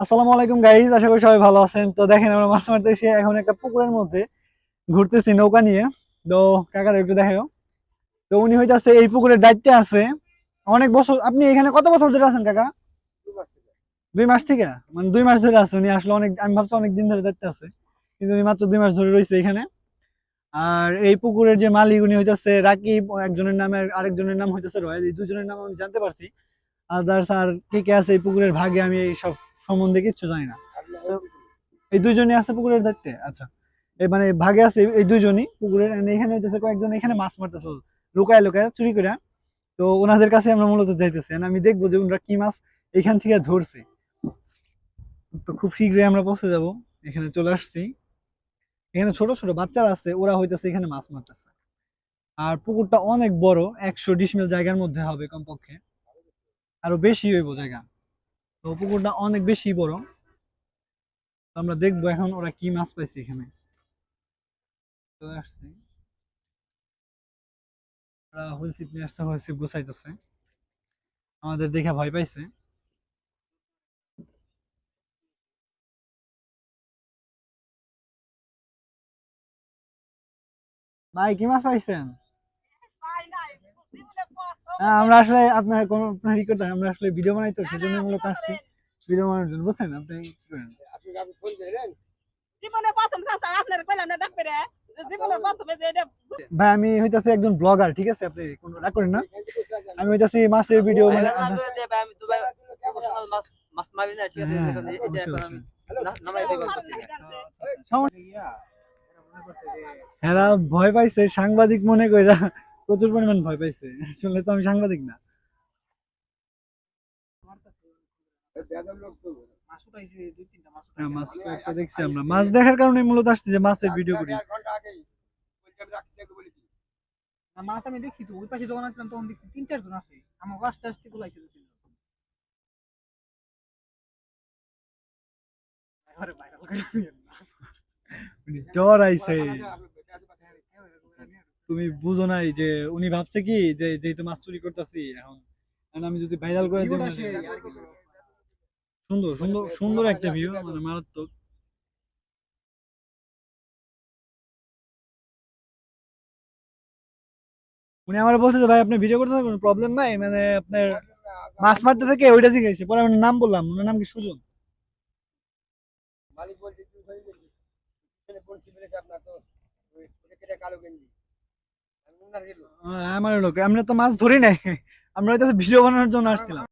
আসসালামু আলাইকুম গাইজ আশা করি সবাই ভালো আছেন। তো দেখেন, আমরা মাছ মারতে এসে এখন একটা পুকুরের মধ্যে ঘুরতেছি নৌকা নিয়ে। তো কাকার একটু দেখাও তো উনি হইতাছে এই পুকুরের দায়িত্বে আছে। অনেক বছর, আপনি এখানে কত বছর ধরে আছেন কাকা? দুই মাস থেকে? মানে দুই মাস ধরে আছে। উনি আসলে অনেক, আমি ভাবছি অনেক দিন ধরে দায়িত্বে আছে। কিন্তু উনি মাত্র দুই মাস ধরে রয়েছে এখানে। আর এই পুকুরের যে মালিক, উনি হইতেছে রাকিব। একজনের নামে আরেকজনের নাম হইতেছে রয়েল। এই দুজনের নাম আমি জানতে পারছি। আদার্স আর কে কে আছে এই পুকুরের ভাগে আমি এই সব সম্বন্ধে কিচ্ছু জানি না। তো এই দুইজনই আছে পুকুরের দায়িত্বে? আচ্ছা। এই মানে ভাগে আছে এই দুইজনই পুকুরের এখানে হইতেছে কয়েকজন, এখানে মাছ মারতেছে, লুকায় লুকায় চুরি করে। তো ওনাদের কাছে আমরা মূলত যাইতেছি আমি দেখব যে ওনারা কি মাছ এখান থেকে ধরছে। তো খুব শীঘ্রই আমরা পৌঁছে যাব, এখানে চলে আসছি। এখানে ছোট ছোট বাচ্চারা আছে, ওরা হইতেছে এখানে মাছ মারতেছে। আর পুকুরটা অনেক বড়, একশো ডিসমিল জায়গার মধ্যে হবে কমপক্ষে। আরও বেশি হইব জায়গা। তো পুকুরটা অনেক বেশি বড়। আমরা দেখব এখন ওরা কি মাছ পাইছে এখানে। নিয়ে আসছে গুছাইতেছে। আমাদের দেখে ভয় পাইছে। ভাই, কি মাছ পাইছেন? আমরা আসলে আপনার কোনো আপনার ই করতে আমরা আসলে ভিডিও বানাই তো সেজন্য মূলত আসছি। ভিডিও বানানোর জন্য বুঝছেন? আপনি কি করেন? জীবনে প্রথম চাচা আপনার কইলাম না ডাকবে রে যে জীবনে প্রথমে যে এটা ভাই আমি হইতাছি একজন ব্লগার ঠিক আছে? আপনি কোনো রাগ করেন না। আমি হইতাছি মাছের ভিডিও মানে আমি তো ভাই মাছ মাছ মারি না ঠিক আছে? হ্যাঁ, এটা এখন আমি না- নামাই দেব। এরা ভয় পাইছে সাংবাদিক মনে কইরা। প্রচুর পরিমাণ ভয় পাইছে। আসলে তো আমি সাংবাদিক না। হ্যাঁ, মাছ দেখছি আমরা। মাছ দেখার কারণে মূলত আসছে যে মাছের ভিডিও করি। মাছ আমি দেখছি তো ওই পাশে যখন আসলাম তখন দেখছি তিন চারজন আছে। আস্তে আস্তে জ্বর আইছে তুমি বুঝো নাই যে উনি ভাবছে কি যে যেহেতু মাছ চুরি করতেছি এখন এখন আমি যদি ভাইরাল করে দিই। সুন্দর সুন্দর সুন্দর একটা ভিউ মানে মারাত্মক। উনি আমার বলছে যে ভাই আপনি ভিডিও করতে কোনো প্রবলেম নাই? মানে আপনার মাছ মারতে থেকে ওইটা জিজ্ঞেস পরে আমি নাম বললাম ওনার নাম কি সুজন? মালিক বলছে কালো গেঞ্জি? আমার তো মাছ ধরি নাই। আমরা ভিডিও বানানোর জন্য আসছিলাম।